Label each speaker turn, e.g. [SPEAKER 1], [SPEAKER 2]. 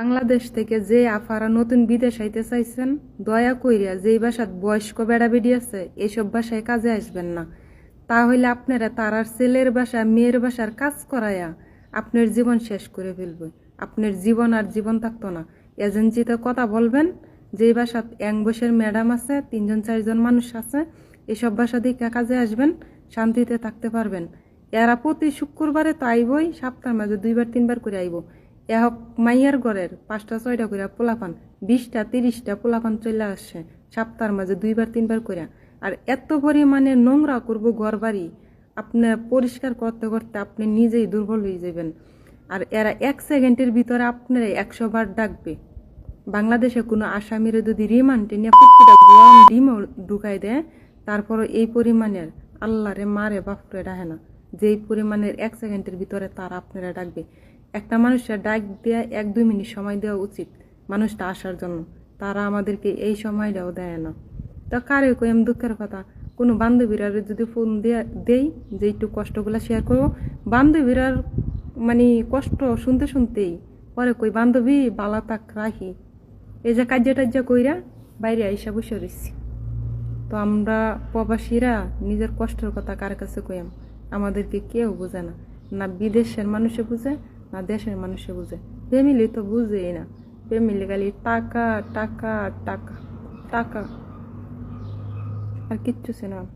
[SPEAKER 1] বাংলাদেশ থেকে যে আফারা নতুন বিদেশ আইতে চাইছেন, দয়া কইরা যেই বাসাত বয়স্ক বেড়া বেডি আছে এইসব বাসায় কাজে আসবেন না। তাহলে আপনারা তারার ছেলের বাসা, মেয়ের বাসার কাজ করায়া আপনার জীবন শেষ করে ফেলবে। আপনার জীবন আর জীবন থাকতো না। এজেন্সিতে কথা বলবেন, যেই বাসাত এক বসের ম্যাডাম আছে, তিনজন, চারজন মানুষ আছে, এসব বাসা দিকে কাজে আসবেন, শান্তিতে থাকতে পারবেন। এরা প্রতি শুক্রবারে তো আইবই, সপ্তাহের মাঝে দুইবার, তিনবার করে আইব। এহক মাইয়ার ঘরের পাঁচটা, ছয়টা করে পোলাপান, বিশটা, তিরিশটা পোলাপান চলে আসছে সপ্তাহের মাঝে দুইবার, তিনবার করে আর এত পরিমাণে নোংরা করব ঘর বাড়ি আপনার পরিষ্কার করতে করতে আপনি নিজেই দুর্বল হয়ে যাবেন। আর এরা এক সেকেন্ডের ভিতরে আপনারা একশো বার ডাকবে। বাংলাদেশে কোনো আসামির যদি রিমান্ডে নিয়ে ডিমও ঢুকাই দেয়, তারপরও এই পরিমাণের আল্লাহরে মারে বাপরে ডাহে না। যেই পরিমাণের এক সেকেন্ডের ভিতরে তার আপনারা ডাকবে। একটা মানুষের ডাক দেওয়া এক দুই মিনিট সময় দেওয়া উচিত মানুষটা আসার জন্য। তারা আমাদেরকে এই সময়টাও দেয় না। তা কারে কই আমি দুঃখের কথা, কোনো বান্ধবীরা যদি ফোন দেয়া, দেই যে একটু কষ্টগুলো শেয়ার করব বান্ধবীরার মানে কষ্ট শুনতে শুনতেই পরে কই, বান্ধবী, বালা তাক রাখি এই যে কার্য টার্য কইরা বাইরে আইসা বসে রয়েছি তো আমরা প্রবাসীরা নিজের কষ্টের কথা কার কাছে কইম আমাদেরকে কেউ বোঝে না। না বিদেশের মানুষে বুঝে না দেশের মানুষে বুঝে। ফ্যামিলি তো বুঝেই না। ফ্যামিলি খালি টাকা টাকা টাকা টাকা। আর কিচ্ছু সে না